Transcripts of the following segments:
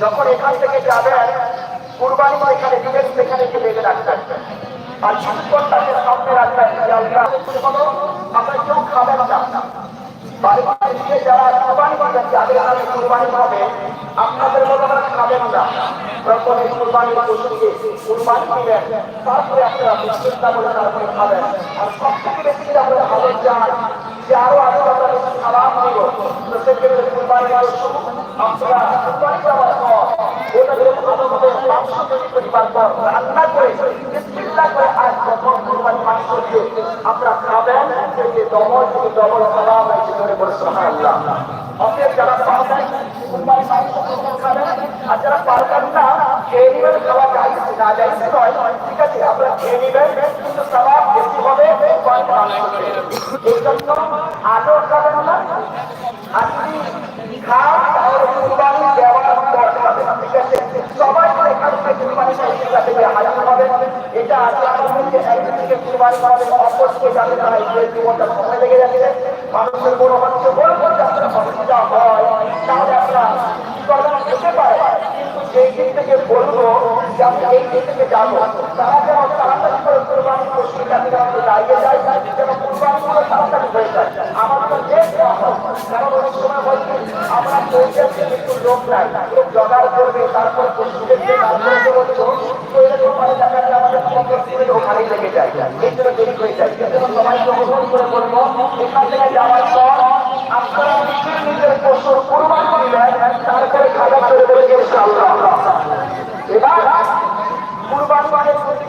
যখন এখান থেকে যাবেন, কুরবানি এখানে দিবেন সেখানে গিয়ে বেঁধে রাখবেন। আর কিছুক্ষণটাকে সামনে রাখবেন কেউ খাবেন না। করে না। পশুকে কুরবানি তারপরে আপনারা বিসমিল্লাহ বলে তারপরে খাবেন। আর সব থেকে বেশি আমরা ভালো যে আরও আমরা বেশি সালাম দিব। তো সেক্ষেত্রে কুরবানি পশু আপনারা কুরবানি দেওয়ার পর ওটাকে ভালোভাবে মাংস তৈরি করিবার পর রান্না করে, বিসমিল্লাহ করে আর যখন কুরবানি মাংস দিয়ে আপনারা খাবেন। সেটি ডবল থেকে ডবল সালাম আপনারা খেয়ে নেবেন, কিন্তু সালাম বেশি হবে কুরবানি মাংস খেয়ে। এই জন্য খান তাহলে কুরবানি দেওয়ার থেকে কুরবানি এটা একদিন থেকে কুরবানি হবে অপরকে যাবে না এই জীবনটা সময় মানুষের বড় অসুবিধা হয় তাহলে আপনারা কি করবেন যেতে পারে কিন্তু যেই দিক থেকে বলব যে আমি এই দিক থেকে যাব। তারা যেন তাড়াতাড়ি আমরা পৌঁছাচ্ছি কিন্তু লোক নাই লোক জগাড় করবে তারপর পশু দেখবে তারপরে তো বলছো তো এরকম দেখা যায় আমাদের পকেট করে ওখানেই লেগে যায় এই জন্য দেরি হয়ে যায় সবাইকে অনুরোধ করে বলব এখান তারপরে খাবার করে দেবে ইনশাআল্লাহ এবার কুরবানি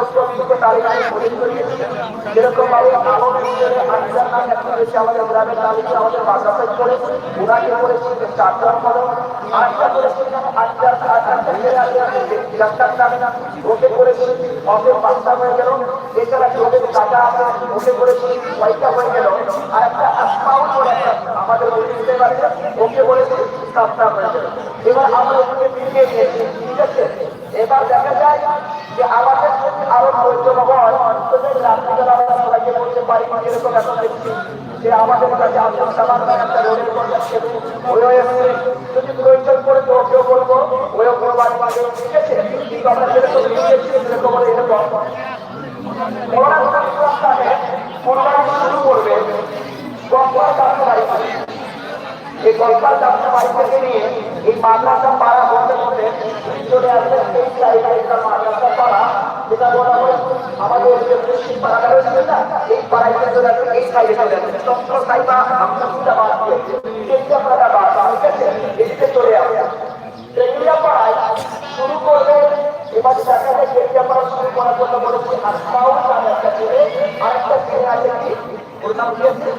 রয়েছে যারা যোগ্য বিজ্ঞ তালিবানি শহীদ করিয়েছে যেরকম ভাবে আলমের ভিতরে আনসার নাম একটা রয়েছে আমাদের গ্রামের তালিকা আমাদের মাদ্রাসায় করে ওনাকে করেছি চারজন হলো আটটা করেছি আটটা আটটা ছেলে আছে ডাক্তার নামে ওকে করেছি অফের বাচ্চা হয়ে গেল এছাড়া ওদের কাকা আছে ওকে করেছি পয়সা হয়ে গেল একটা করে আমাদের ওকে সাতটা হয়ে গেল এবার আমরা ওকে মিলিয়ে এবার দেখা যায় যে আমাদের আরও হয় রাত্রিবেলা আমরা সবাইকে বলতে পারি এরকম এখন দেখছি যে আমাদের কাছে সামান একটা রোডের কথা ওই কোনো বাড়ি মাঝে ঠিক আছে কিন্তু আমরা যেরকম সেরকম রাস্তাতে শুরু করবে গঙ্গার বাড়ি এই গঙ্গার কাছে বাড়ি নিয়ে এই মাদ্রাসা পাড়া হতে হতে চলে আসবে সেই জায়গাটা মাদ্রাসা পাড়া বলা হয়, আমাদের যে মুসলিম পাড়াটা রয়েছে না, এই পাড়ায় চলে আসবে এই সাইডে চলে আসবে চন্দ্র সাইবা আমরা বাদ দিয়ে কেন্দ্রীয় পাড়া বাদ ঠিক আছে এদিকে চলে আসবে। কেন্দ্রীয় পাড়ায় শুরু করবে, এবার যায় কেন্দ্রীয় শুরু করার জন্য বলেছি একটা ছেলে, আরেকটা ছেলে আছে কি? ওর নাম কি আছে?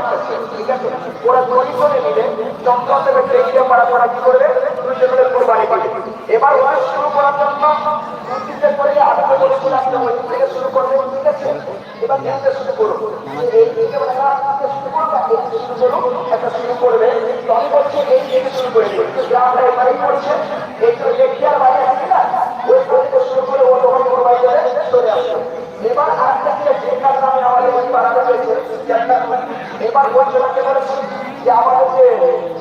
একটা ছেলে, ঠিক আছে? ওরা তৈরি করে নিলে, চন্দ্র থেকে কেন্দ্রীয় পাড়া করা কি করবে? দুইজন মিলে কোরবানি এবার ওরা করে করে ওই থেকে শুরু করবে ঠিক আছে এবার নিতে শুরু করো এই দিকে মানে শুরু করো এই দিকে শুরু করো একটা শুরু করবে তো শুরু করে দিই আমরা এবারেই না থেকে শুরু করে ও করে চলে আসবে এবার থেকে শেখার নামে আমাদের এবার ওই যে আমাদের যে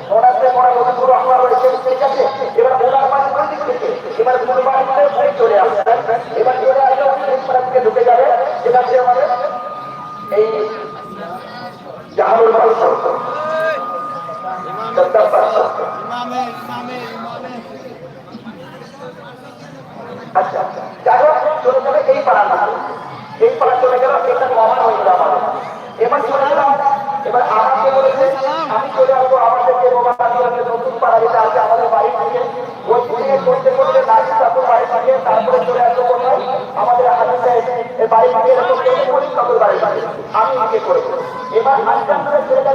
ওনাতে পড়া নতুন রহমান রয়েছে ঠিক আছে এবার ওনার পাশে কোন দিক থেকে এবার কোরবানি করে চলে আসবে এবার চলে আসলে ওই পাড়া থেকে ঢুকে যাবে যেটা হচ্ছে আমাদের এই জাহানুল বাদশাহ সত্তর বাদশাহ আচ্ছা যাই হোক চলে যাবে এই পাড়া চলে গেল এটা কমন হয়ে গেল আমাদের এবার চলে গেল এবার আমাকে বলেছে, আমি চলে আসব আমাদের মোবাইল আছে, নতুন পাড়া যেটা আছে আমাদের বাড়ি থেকে। ওই থেকে করতে করতে নারী ঠাকুর বাড়ি থেকে তারপরে চলে আসব কোথায়? আমাদের হাতে বাড়ি থেকে এরকম করি ঠাকুর বাড়ি থেকে আমি আগে করে এবার আজকাল ছেলেটা যেটা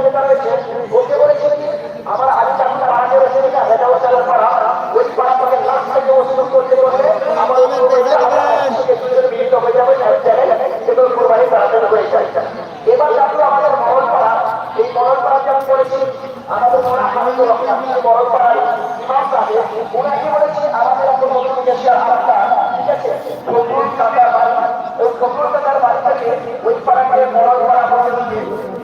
যাবে সব জায়গায় সেগুলো কোরবানি তাড়াতাড়ি হয়ে যায় এবার তারপরে আমাদের মরণপাড়া এই মরণপাড়া যেমন করেছি আমাদের মনে আনন্দ রক্ষা মরণপাড়ার ইমাম সাহেব ওনাকে বলেছি আমাদের একটা নতুন গেছিলাম আরেকটা ঠিক আছে ফজলুল কাকার বাড়ি ওই ফজলুল কাকার বাড়ি থেকে ওই পাড়াকে মরণপাড়া পর্যন্ত